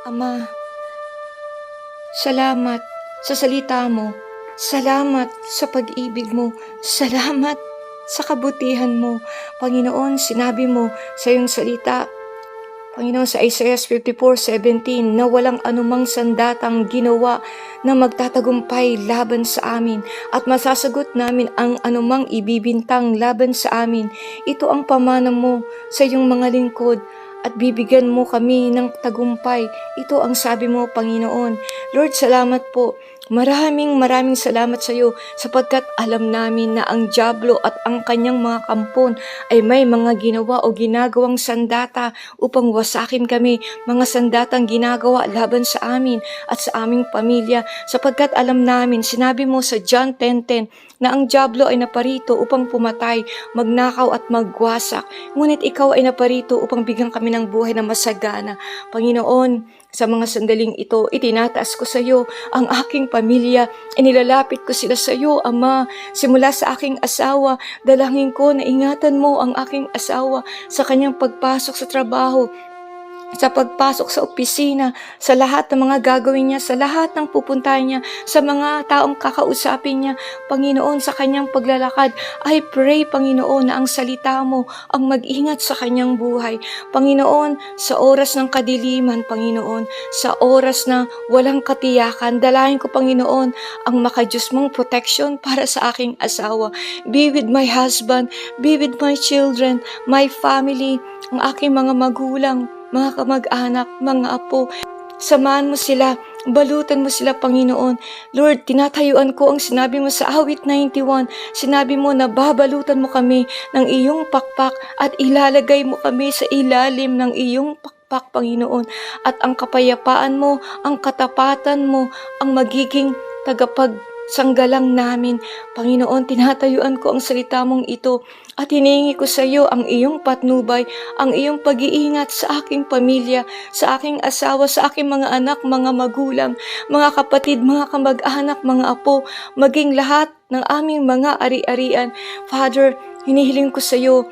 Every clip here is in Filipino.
Ama, salamat sa salita mo. Salamat sa pag-ibig mo. Salamat sa kabutihan mo. Panginoon, sinabi mo sa iyong salita, Panginoon, sa Isaiah 54:17 na walang anumang sandatang ginawa na magtatagumpay laban sa amin at masasagot namin ang anumang ibibintang laban sa amin. Ito ang pamana mo sa iyong mga lingkod at bibigyan mo kami ng tagumpay. Ito ang sabi mo, Panginoon. Lord, salamat po. Maraming maraming salamat sa iyo sapagkat alam namin na ang Diablo at ang kanyang mga kampon ay may mga ginawa o ginagawang sandata upang wasakin kami, mga sandatang ginagawa laban sa amin at sa aming pamilya sapagkat alam namin, sinabi mo sa John 10.10 na ang Diablo ay naparito upang pumatay, magnakaw at magwasak. Ngunit ikaw ay naparito upang bigyan kami ng buhay na masagana. Panginoon, sa mga sandaling ito, itinataas ko sa iyo ang aking pamilya. Inilalapit ko sila sa iyo, Ama. Simula sa aking asawa, dalangin ko na ingatan mo ang aking asawa sa kanyang pagpasok sa trabaho, sa pagpasok sa opisina, sa lahat ng mga gagawin niya, sa lahat ng pupuntahan niya, sa mga taong kakausapin niya, Panginoon, sa kanyang paglalakad. I pray, Panginoon, na ang salita mo ang mag-ingat sa kanyang buhay. Panginoon, sa oras ng kadiliman, Panginoon, sa oras na walang katiyakan, dalahin ko, Panginoon, ang makajus mong protection para sa aking asawa. Be with my husband, be with my children, my family, ang aking mga magulang, mga kamag-anak, mga apo. Samahan mo sila, balutan mo sila, Panginoon. Lord, tinatayuan ko ang sinabi mo sa awit 91. Sinabi mo na babalutan mo kami ng iyong pakpak at ilalagay mo kami sa ilalim ng iyong pakpak, Panginoon. At ang kapayapaan mo, ang katapatan mo, ang magiging tagapag sanggalang namin. Panginoon, tinatayuan ko ang salita mong ito at hiningi ko sa iyo ang iyong patnubay, ang iyong pag-iingat sa aking pamilya, sa aking asawa, sa aking mga anak, mga magulang, mga kapatid, mga kamag-anak, mga apo, maging lahat ng aming mga ari-arian. Father, hinihiling ko sa iyo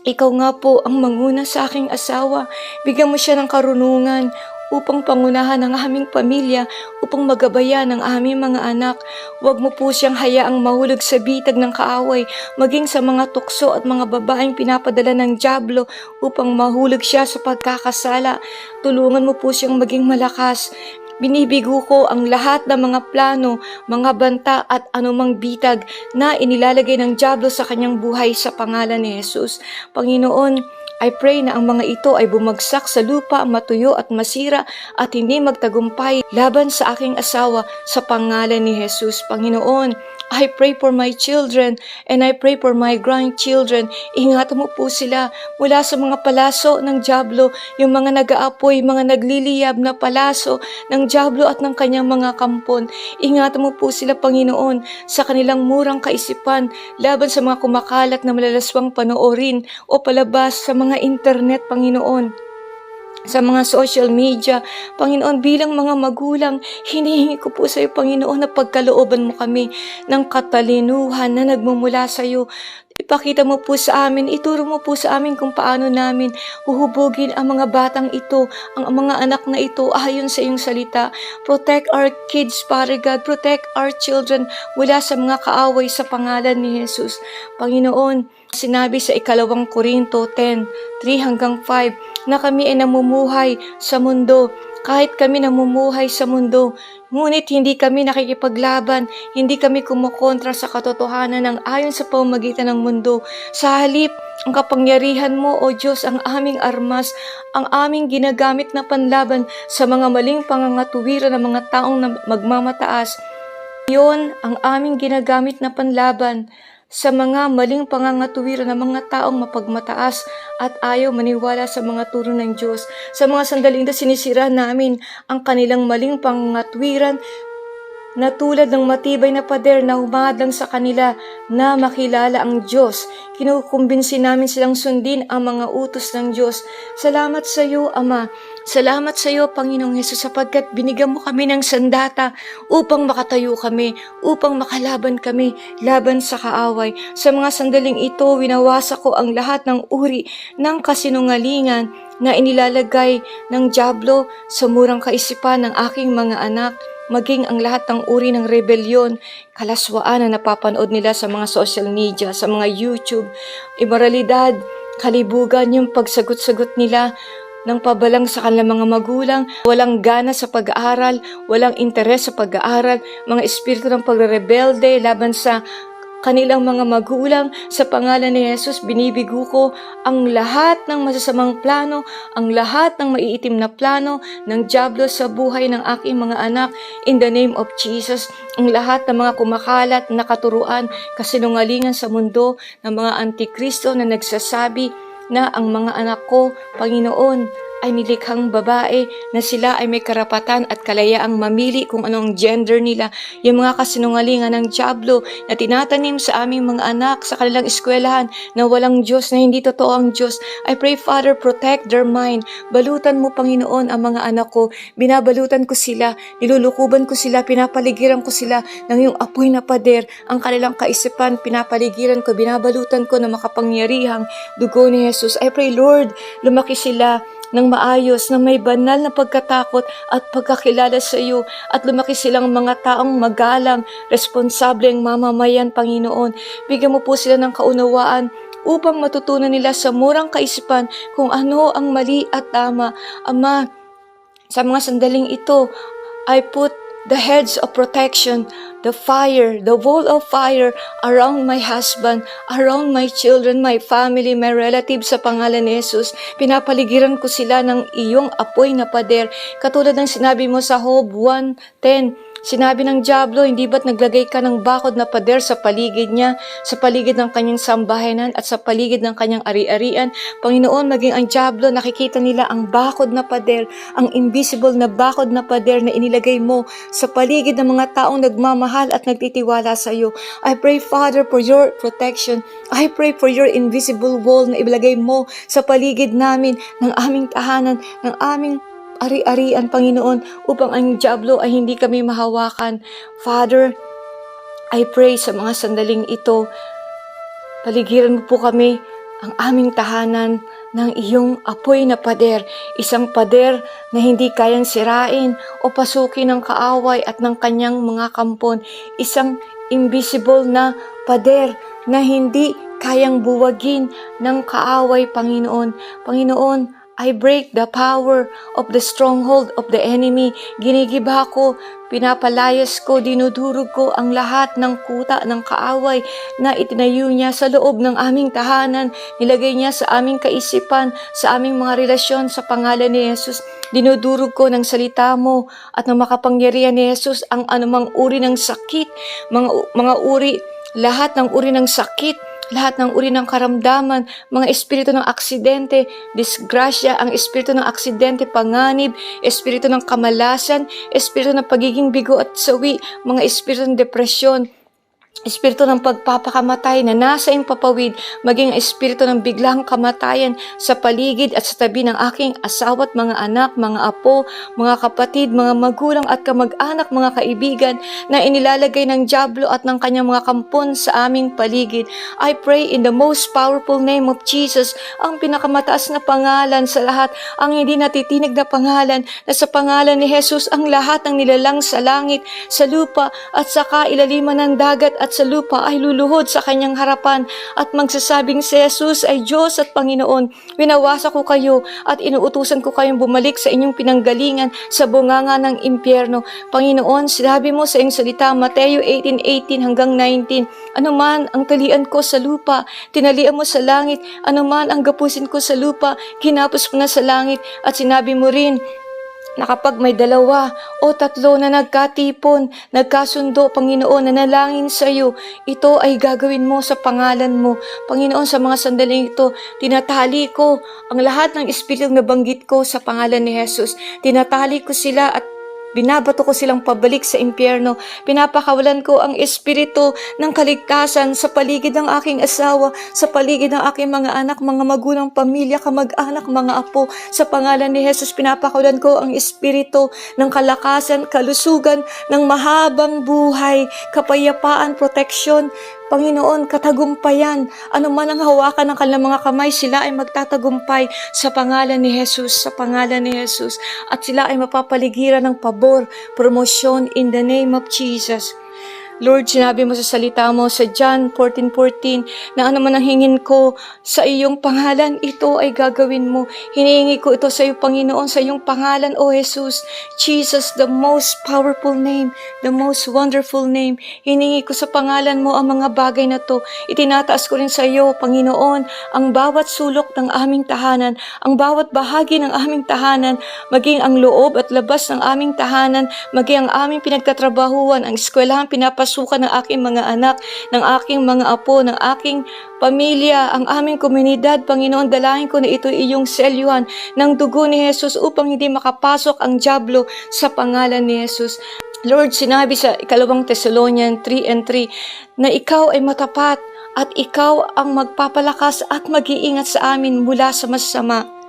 ikaw nga po ang manguna sa aking asawa. Bigyan mo siya ng karunungan upang pangunahan ang aming pamilya, upang magabayan ang aming mga anak. Huwag mo po siyang hayaang mahulog sa bitag ng kaaway, maging sa mga tukso at mga babaeng pinapadala ng Diablo upang mahulog siya sa pagkakasala. Tulungan mo po siyang maging malakas. Binibigo ko ang lahat ng mga plano, mga banta at anumang bitag na inilalagay ng Diablo sa kanyang buhay sa pangalan ni Jesus. Panginoon, I pray na ang mga ito ay bumagsak sa lupa, matuyo at masira at hindi magtagumpay laban sa aking asawa sa pangalan ni Jesus. Panginoon, I pray for my children and I pray for my grandchildren. Ingatan mo po sila mula sa mga palaso ng Diablo, yung mga nag-aapoy, mga nagliliyab na palaso ng Diablo at ng kanyang mga kampon. Ingatan mo po sila, Panginoon, sa kanilang murang kaisipan laban sa mga kumakalat na malalaswang panoorin o palabas sa mga internet, Panginoon sa mga social media. Panginoon, bilang mga magulang, hinihingi ko po sa iyo, Panginoon, na pagkalooban mo kami ng katalinuhan na nagmumula sa iyo. Ipakita mo po sa amin, ituro mo po sa amin kung paano namin huhubugin ang mga batang ito, ang mga anak na ito ayon sa iyong salita. Protect our kids, Father God. Protect our children mula sa mga kaaway sa pangalan ni Jesus. Panginoon, sinabi sa ikalawang Korinto 10, 3 hanggang 5, na kami ay namumuhay sa mundo. Kahit kami namumuhay sa mundo, ngunit hindi kami nakikipaglaban, hindi kami kumukontra sa katotohanan ng ayon sa pamamagitan ng mundo. Sa halip, ang kapangyarihan mo, O Diyos, ang aming armas, ang aming ginagamit na panlaban sa mga maling pangangatuwiran ng mga taong na magmamataas. Iyon ang aming ginagamit na panlaban sa mga maling pangangatuwiran ng mga taong mapagmataas at ayaw maniwala sa mga turo ng Diyos. Sa mga sandaling na sinisira namin ang kanilang maling pangangatuwiran na tulad ng matibay na pader na humadlang sa kanila na makilala ang Diyos. Kinukumbinsi namin silang sundin ang mga utos ng Diyos. Salamat sa iyo, Ama. Salamat sa iyo, Panginoong Yesus, sapagkat binigyan mo kami ng sandata upang makatayo kami, upang makalaban kami, laban sa kaaway. Sa mga sandaling ito, winawasa ko ang lahat ng uri ng kasinungalingan na inilalagay ng Diablo sa murang kaisipan ng aking mga anak maging ang lahat ng uri ng rebelyon, kalaswaan na napapanood nila sa mga social media, sa mga YouTube, immoralidad, kalibugan, yung pagsagot-sagot nila ng pabalang sa kanilang mga magulang, walang gana sa pag-aaral, walang interes sa pag-aaral, mga espiritu ng pagrebelde laban sa kanilang mga magulang sa pangalan ni Jesus binibigo ko ang lahat ng masasamang plano, ang lahat ng maiitim na plano ng Diablo sa buhay ng aking mga anak in the name of Jesus. Ang lahat ng mga kumakalat na katuruan, kasinungalingan sa mundo ng mga antikristo na nagsasabi na ang mga anak ko, Panginoon, ay nilikhang babae na sila ay may karapatan at kalayaang mamili kung anong gender nila. Yung mga kasinungalingan ng Diablo na tinatanim sa aming mga anak sa kanilang eskwelahan na walang Diyos, na hindi totoo ang Diyos. I pray, Father, protect their mind. Balutan mo, Panginoon, ang mga anak ko. Binabalutan ko sila, nilulukuban ko sila, pinapaligiran ko sila ng iyong apoy na pader. Ang kanilang kaisipan, pinapaligiran ko, binabalutan ko na makapangyarihang dugo ni Jesus. I pray, Lord, lumaki sila ng maayos na may banal na pagkatakot at pagkakilala sa iyo at lumaki silang mga taong magalang, responsable ang mamamayan, Panginoon. Bigyan mo po sila ng kaunawaan upang matutunan nila sa murang kaisipan kung ano ang mali at tama. Ama, sa mga sandaling ito, I put the heads of protection, the fire, the wall of fire around my husband, around my children, my family, my relatives sa pangalan ni Jesus. Pinapaligiran ko sila ng iyong apoy na pader. Katulad ng sinabi mo sa Job 1.10, Sinabi ng Diablo, hindi ba't naglagay ka ng bakod na pader sa paligid niya, sa paligid ng kanyang sambahanan at sa paligid ng kanyang ari-arian? Panginoon, maging ang Diablo, nakikita nila ang bakod na pader, ang invisible na bakod na pader na inilagay mo sa paligid ng mga taong nagmamahal at nagtitiwala sa iyo. I pray, Father, for your protection. I pray for your invisible wall na ibalagay mo sa paligid namin ng aming tahanan, ng aming ari-arian, Panginoon, upang ang Diablo ay hindi kami mahawakan. Father, I pray sa mga sandaling ito, paligiran mo po kami ang aming tahanan ng iyong apoy na pader, isang pader na hindi kayang sirain o pasukin ng kaaway at ng kanyang mga kampon, isang invisible na pader na hindi kayang buwagin ng kaaway, Panginoon. Panginoon, I break the power of the stronghold of the enemy. Ginigiba ko, pinapalayas ko, dinudurog ko ang lahat ng kuta ng kaaway na itinayo niya sa loob ng aming tahanan. Nilagay niya sa aming kaisipan, sa aming mga relasyon sa pangalan ni Jesus. Dinudurog ko ng salita mo at ng makapangyarihan ni Jesus ang anumang uri ng sakit, mga, mga uri, lahat ng uri ng sakit, lahat ng uri ng karamdaman, mga espiritu ng aksidente, disgrasya, ang espiritu ng aksidente, panganib, espiritu ng kamalasan, espiritu ng pagiging bigo at sawi, mga espiritu ng depresyon, Espiritu ng pagpapakamatay na nasa iyong papawid, maging espiritu ng biglang kamatayan sa paligid at sa tabi ng aking asawa at mga anak, mga apo, mga kapatid, mga magulang at kamag-anak, mga kaibigan na inilalagay ng Diablo at ng kanyang mga kampon sa aming paligid. I pray in the most powerful name of Jesus, ang pinakamataas na pangalan sa lahat, ang hindi natitinig na pangalan, na sa pangalan ni Jesus ang lahat ng nilalang sa langit, sa lupa at sa kailaliman ng dagat at sa lupa ay luluhod sa kanyang harapan at magsasabing si Jesus ay Diyos at Panginoon. Winawasa ko kayo at inuutusan ko kayong bumalik sa inyong pinanggalingan sa bunganga ng impyerno. Panginoon, sinabi mo sa iyong salita, Mateo 18:18 hanggang 19, Ano man ang talian ko sa lupa, tinalian mo sa langit. Ano man ang gapusin ko sa lupa, kinapos mo na sa langit. At sinabi mo rin, na kapag may dalawa o tatlo na nagkatipon, nagkasundo, Panginoon, na nalangin sa iyo, ito ay gagawin mo sa pangalan mo. Panginoon, sa mga sandaling ito, tinatali ko ang lahat ng espiritu na banggit ko sa pangalan ni Jesus. Tinatali ko sila at Binabato ko silang pabalik sa impyerno. Pinapakawalan ko ang espiritu ng kaligtasan sa paligid ng aking asawa, sa paligid ng aking mga anak, mga magulang, pamilya, kamag-anak, mga apo. Sa pangalan ni Jesus, pinapakawalan ko ang espiritu ng kalakasan, kalusugan, ng mahabang buhay, kapayapaan, proteksyon, Panginoon, katagumpayan. Ano man ang hawakan ng kanilang mga kamay, sila ay magtatagumpay sa pangalan ni Jesus, sa pangalan ni Jesus. At sila ay mapapaligiran ng pabor, promosyon in the name of Jesus. Lord, sinabi mo sa salita mo sa John 14.14 na ano man ang hingin ko sa iyong pangalan, ito ay gagawin mo. Hinihingi ko ito sa iyo, Panginoon, sa iyong pangalan, O Jesus. Jesus, the most powerful name, the most wonderful name. Hinihingi ko sa pangalan mo ang mga bagay na to. Itinataas ko rin sa iyo, Panginoon, ang bawat sulok ng aming tahanan, ang bawat bahagi ng aming tahanan, maging ang loob at labas ng aming tahanan, maging ang aming pinagtatrabahuan, ang eskwelahan pinapasukan ng aking mga anak, ng aking mga apo, ng aking pamilya, ang aming komunidad. Panginoon, dalahin ko na ito iyong selyuhan ng dugo ni Jesus upang hindi makapasok ang Diablo sa pangalan ni Jesus. Lord, sinabi sa ikalawang Thessalonian 3 and 3 na ikaw ay matapat at ikaw ang magpapalakas at mag-iingat sa amin mula sa masama.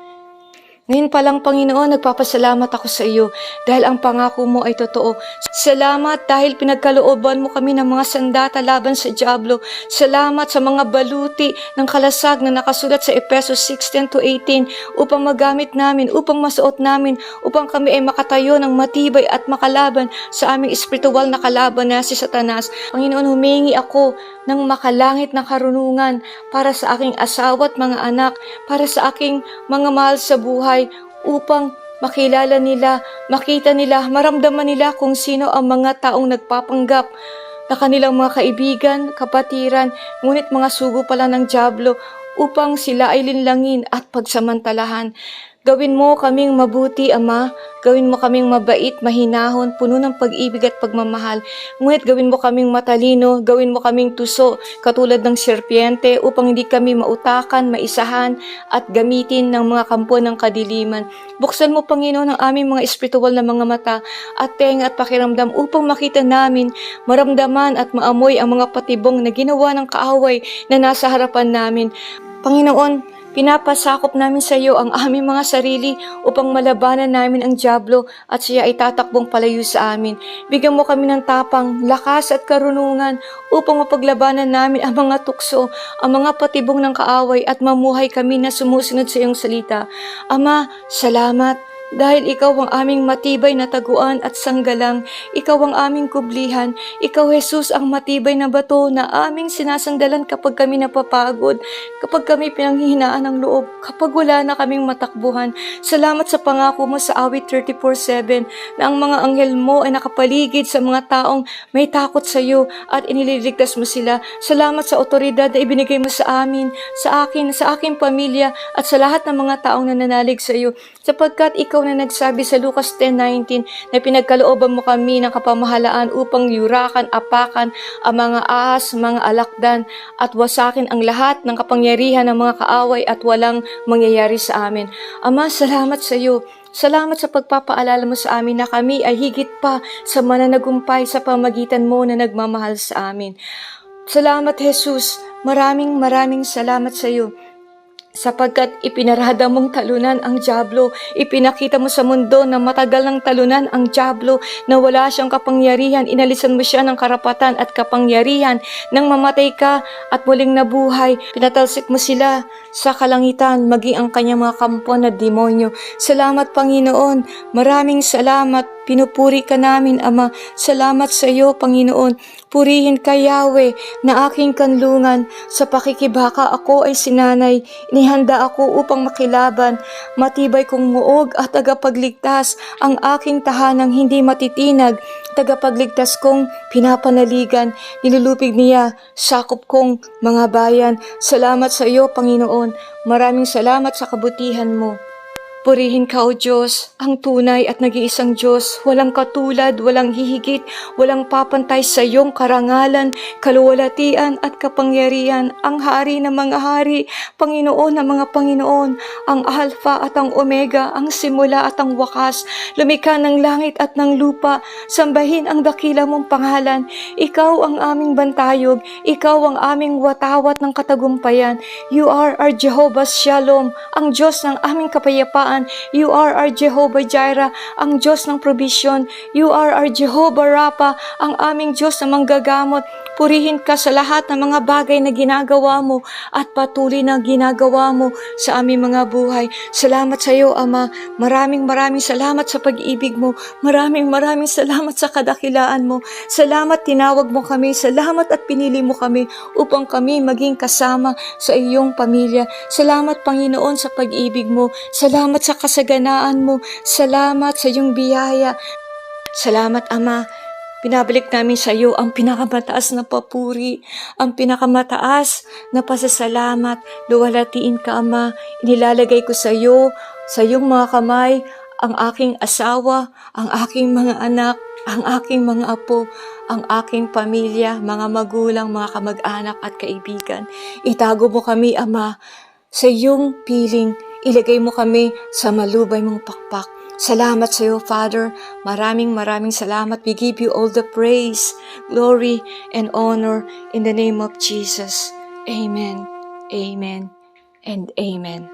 Ngayon pa lang, Panginoon, nagpapasalamat ako sa iyo dahil ang pangako mo ay totoo. Salamat dahil pinagkalooban mo kami ng mga sandata laban sa Diablo. Salamat sa mga baluti ng kalasag na nakasulat sa Efesos 16 to 18 upang magamit namin, upang masuot namin, upang kami ay makatayo ng matibay at makalaban sa aming espiritual na kalaban na si Satanas. Panginoon, humingi ako ng makalangit na karunungan para sa aking asawa at mga anak, para sa aking mga mahal sa buhay, upang makilala nila, makita nila, maramdaman nila kung sino ang mga taong nagpapanggap na kanilang mga kaibigan, kapatiran, ngunit mga sugo pala ng Diablo upang sila ay linlangin at pagsamantalahan. Gawin mo kaming mabuti, Ama. Gawin mo kaming mabait, mahinahon, puno ng pag-ibig at pagmamahal. Ngunit gawin mo kaming matalino, gawin mo kaming tuso, katulad ng serpiente, upang hindi kami mautakan, maisahan, at gamitin ng mga kampo ng kadiliman. Buksan mo, Panginoon, ang aming mga espiritual na mga mata at tenga at pakiramdam upang makita namin, maramdaman at maamoy ang mga patibong na ginawa ng kaaway na nasa harapan namin. Panginoon, Pinapasakop namin sa iyo ang aming mga sarili upang malabanan namin ang Diablo at siya ay tatakbong palayo sa amin. Bigyan mo kami ng tapang, lakas at karunungan upang mapaglabanan namin ang mga tukso, ang mga patibong ng kaaway at mamuhay kami na sumusunod sa iyong salita. Ama, salamat dahil ikaw ang aming matibay na taguan at sanggalang, ikaw ang aming kublihan, ikaw Jesus ang matibay na bato na aming sinasandalan kapag kami napapagod, kapag kami pinanghihinaan ng loob, kapag wala na kaming matakbuhan. Salamat sa pangako mo sa awit 34.7 na ang mga anghel mo ay nakapaligid sa mga taong may takot sa iyo at inililigtas mo sila. Salamat sa otoridad na ibinigay mo sa amin, sa akin, sa aking pamilya at sa lahat ng mga taong nananalig sa iyo sapagkat ikaw na nagsabi sa Lucas 10.19 na pinagkalooban mo kami ng kapamahalaan upang yurakan, apakan ang mga ahas, mga alakdan at wasakin ang lahat ng kapangyarihan ng mga kaaway at walang mangyayari sa amin. Ama, salamat sa iyo. Salamat sa pagpapaalala mo sa amin na kami ay higit pa sa mananagumpay sa pamagitan mo na nagmamahal sa amin. Salamat, Jesus. Maraming maraming salamat sa iyo sapagkat ipinarada mong talunan ang Diablo. Ipinakita mo sa mundo na matagal ng talunan ang Diablo na wala siyang kapangyarihan. Inalisan mo siya ng karapatan at kapangyarihan nang mamatay ka at muling nabuhay. Pinatalsik mo sila sa kalangitan, maging ang kanyang mga kampo na demonyo. Salamat Panginoon, maraming salamat. Pinupuri ka namin, Ama. Salamat sa iyo, Panginoon. Purihin ka, Yahweh, na aking kanlungan. Sa pakikibaka ako ay sinanay. Inihanda ako upang makilaban. Matibay kong muog at tagapagligtas. Ang aking tahanang hindi matitinag. Tagapagligtas kong pinapanaligan. Nilulupig niya, sakop kong mga bayan. Salamat sa iyo, Panginoon. Maraming salamat sa kabutihan mo. Purihin ka, O Diyos, ang tunay at nag-iisang Diyos, walang katulad, walang hihigit, walang papantay sa iyong karangalan, kaluwalhatian at kapangyarihan, ang hari ng mga hari, Panginoon ng mga Panginoon, ang Alpha at ang Omega, ang simula at ang wakas, lumikha ng langit at ng lupa, sambahin ang dakila mong pangalan, ikaw ang aming bantayog, ikaw ang aming watawat ng katagumpayan, you are our Jehovah Shalom, ang Diyos ng aming kapayapaan, You are our Jehovah Jireh, ang Diyos ng provision. You are our Jehovah Rapha, ang aming Diyos na manggagamot. Purihin ka sa lahat ng mga bagay na ginagawa mo at patuloy na ginagawa mo sa aming mga buhay. Salamat sa iyo, Ama. Maraming maraming salamat sa pag-ibig mo. Maraming maraming salamat sa kadakilaan mo. Salamat tinawag mo kami. Salamat at pinili mo kami upang kami maging kasama sa iyong pamilya. Salamat, Panginoon, sa pag-ibig mo. Salamat sa kasaganaan mo. Salamat sa iyong biyaya. Salamat, Ama. Pinabalik namin sa iyo ang pinakamataas na papuri, ang pinakamataas na pasasalamat. Luwalatiin ka, Ama. Inilalagay ko sa iyo, sa iyong mga kamay, ang aking asawa, ang aking mga anak, ang aking mga apo, ang aking pamilya, mga magulang, mga kamag-anak at kaibigan. Itago mo kami, Ama, sa iyong piling. Ilagay mo kami sa malubay mong pakpak. Salamat sa iyo, Father. Maraming maraming salamat. We give you all the praise, glory, and honor in the name of Jesus. Amen, amen, and amen.